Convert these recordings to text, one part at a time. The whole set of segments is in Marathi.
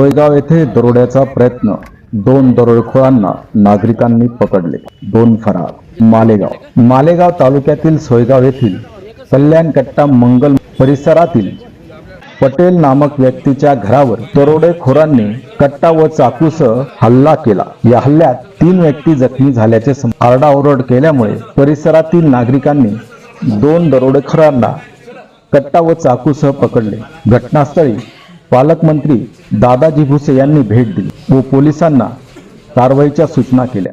सोयगाव येथे दरोड्याचा प्रयत्न. दोन दरोडेखोरांना नागरिकांनी पकडले. दोन फरार. मालेगाव. मालेगाव तालुक्यातील सोयगाव येथील कल्याण कट्टा मंगल परिसरातील पटेल नामक व्यक्तीच्या घरावर दरोडेखोरांनी कट्टा व चाकूसह हल्ला केला. या हल्ल्यात तीन व्यक्ती जखमी झाल्याचे आरडाओरड केल्यामुळे परिसरातील नागरिकांनी दोन दरोडेखोरांना कट्टा व चाकूसह पकडले. घटनास्थळी पालकमंत्री दादाजी भुसे यांनी भेट दिली. व पोलिसांना कारवाईच्या सूचना केल्या.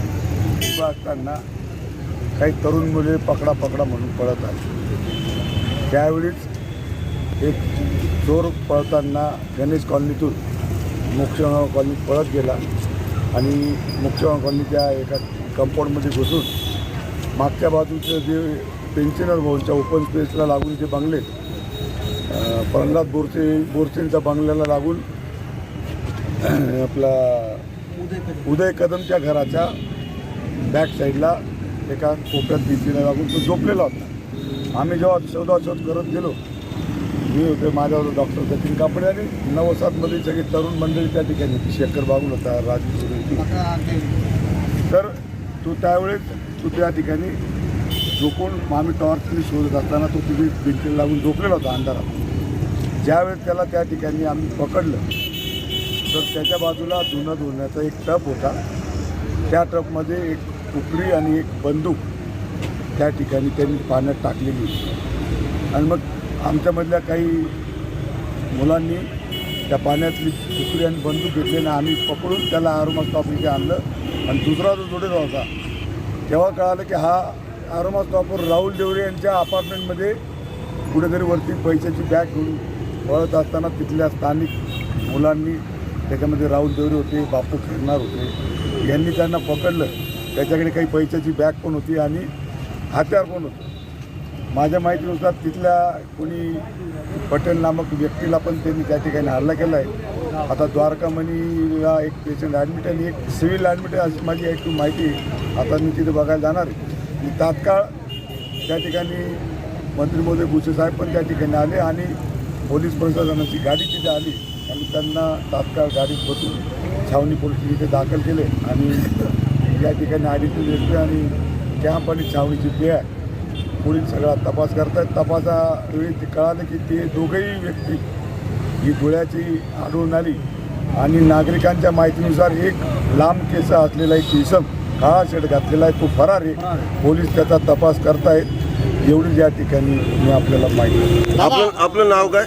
उभा असताना काही तरुण मुले पकडा पकडा म्हणून पळत आले. त्यावेळीच एक चोर पळताना गणेश कॉलनीतून मोक्षगाव कॉलनीत पळत गेला आणि मोक्षगाव कॉलनीच्या एका कंपाऊंडमध्ये घुसून मागच्या बाजूचं जे पेन्शनर भवनच्या ओपन स्पेसला लागून जे बंगले प्रल्हाद बोरसे बोरसेंच्या बंगल्याला लागून आपला उदय कदमच्या घराच्या बॅक साईडला एका कोपऱ्यात भिंतीला लागून तो झोपलेला होता. आम्ही जेव्हा शोधाशोध करत गेलो मी होते माझ्यावर डॉक्टर सचिन कापडे आणि नवसातमध्ये सगळी तरुण मंडळी त्या ठिकाणी होती. शेखर बागुल होता राजकिशोर होती. तर तो त्यावेळेस तो त्या ठिकाणी झोपून आम्ही टॉर्चने शोधत असताना तो तिथे भिंतीला लागून झोपलेला होता अंधारात. ज्यावेळेस त्याला त्या ठिकाणी आम्ही पकडलं तर त्याच्या बाजूला धुणं धुण्याचा एक टप होता. त्या टपमध्ये एक कुकडी आणि एक बंदूक त्या ठिकाणी त्यांनी पाण्यात टाकलेली. होती आणि मग आमच्यामधल्या काही मुलांनी त्या पाण्यातली कुकडी आणि बंदूक घेतली आणि आम्ही पकडून त्याला आरोमा स्टॉपमध्ये आणलं. आणि दुसरा जो जोडीला होता तेव्हा कळालं की हा आरोमा टॉपर राहुल देवरे यांच्या अपार्टमेंटमध्ये कुठेतरी वरती पैशाची बॅग घेऊन पळत असताना तिथल्या स्थानिक मुलांनी त्याच्यामध्ये राहुल देवरे होते बापू फिरणार होते यांनी त्यांना पकडलं. त्याच्याकडे काही पैशाची बॅग पण होती आणि हत्यार पण होतं. माझ्या माहितीनुसार तिथल्या कोणी पटेल नामक व्यक्तीला पण त्यांनी त्या ठिकाणी हल्ला केला आहे आता द्वारकामणीला एक पेशंट ॲडमिट आणि एक सिव्हिल ॲडमिट आहे अशी माझी एक माहिती आहे. आता मी तिथे बघायला जाणार आहे. मी तात्काळ त्या ठिकाणी मंत्री मोदी भुसे साहेब पण त्या ठिकाणी आले आणि पोलीस प्रशासनाची गाडी तिथे आली. आणि त्यांना तात्काळ गाडीत बसून छावणी पोलीस तिथे दाखल केले आणि या ठिकाणी अडीचशे व्यक्ती आणि कॅम्प आणि छावणीची पे आहे. पोलीस सगळा तपास करतायत. तपासावेळी ते कळालं की ते दोघंही व्यक्ती ही डोळ्याची आढळून आली. आणि नागरिकांच्या माहितीनुसार एक लांब केस असलेला एक इसम काळा शेड घातलेला आहे. तो फरार आहे. पोलीस त्याचा तपास करतायत. एवढीच या ठिकाणी मी आपल्याला माहिती आपलं आपलं नाव काय?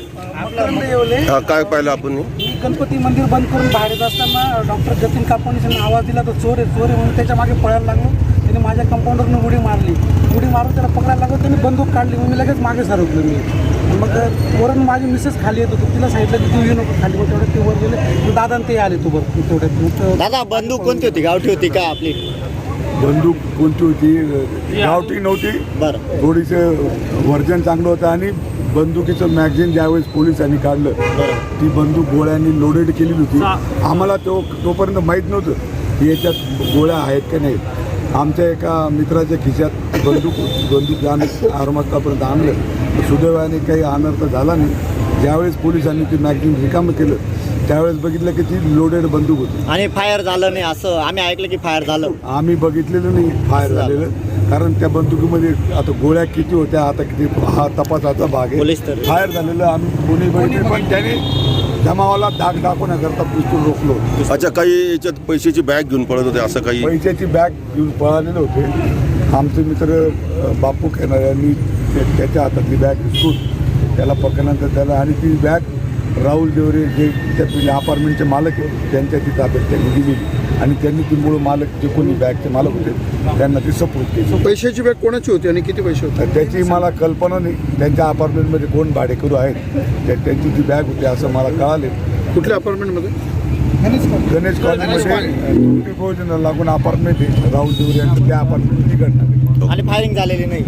काय पाहिलं आपण मी गणपती मंदिर बंद करून बाहेर येत असताना डॉक्टर जतीन कापणी त्यांना आवाज दिला तर चोर आहे चोर आहे म्हणून त्याच्यामागे पळायला लागलो. त्याने माझ्या कंपाऊंडरनं उडी मारली. उडी मारून त्याला पकडायला लागलो त्याने बंदूक काढली मग मी लगेच मागे सरकलो मी. मग वरून माझी मिसेस खाली येत होती. तिला सांगितलं की तू येऊ नको खाली मग तेवढ्यात ते वर गेले. मग दादा ते आले तू वर तेवढ्यात. दादा बंदूक कोणती होती? गावठी होती का आपली? बंदूक कोणती होती? गावठी नव्हती. बरं. थोडीसं वर्जन चांगलं होतं आणि बंदुकीचं मॅगझिन ज्यावेळेस पोलिसांनी काढलं ती बंदूक गोळ्यांनी लोडेड केलेली होती. आम्हाला तो तोपर्यंत माहीत नव्हतं की याच्यात गोळ्या आहेत का नाही. आमच्या एका मित्राच्या खिशात बंदूक बंदूक आम्ही आरमातापर्यंत आणलं. सुदैवाने काही अनर्थ झाला नाही. ज्यावेळेस पोलिसांनी ती मॅगझिन रिकामं केलं त्यावेळेस बघितलं की ती लोडेड बंदूक होती. आणि फायर झालं नाही असं. आम्ही ऐकलं की फायर झालं. आम्ही बघितलेलं नाही फायर झालेलं. कारण त्या बंदुकीमध्ये आता गोळ्या किती होत्या आता किती हा तपासाचा भाग आहे. फायर झालेलं आम्ही कोणी बघितलं पण त्याने जमावाला दाग दाखवण्याकरता पिस्तूल रोखलो. अच्छा काही याच्यात पैशाची बॅग घेऊन पळत होते असं काही? पैशाची बॅग घेऊन पळालेले होते. आमचे मित्र बापू खेणार यांनी ते- त्याच्या हातातली बॅग विसरून त्याला पकडल्यानंतर त्याला आणि ती बॅग राहुल देवरे जे त्या अपार्टमेंटचे मालक आहेत त्यांच्या ती ताब्यात त्यांनी दिलेली आणि त्यांनी ती मूळ मालक जे कोणी बॅगचे मालक होते त्यांना ती सपोर्ट केली. पैशाची बॅग कोणाची होती आणि किती पैसे होते? त्याची मला कल्पना नाही. त्यांच्या अपार्टमेंटमध्ये कोण भाडेकरू आहेत? त्या त्यांची ती बॅग होती असं मला कळाले. कुठल्या अपार्टमेंटमध्ये? गणेश कॉलनीमध्ये भोजन लागून अपार्टमेंट आहे. राहुल देवरे यांचं त्या अपार्टमेंट घडणार. आणि फायरिंग झालेली नाही.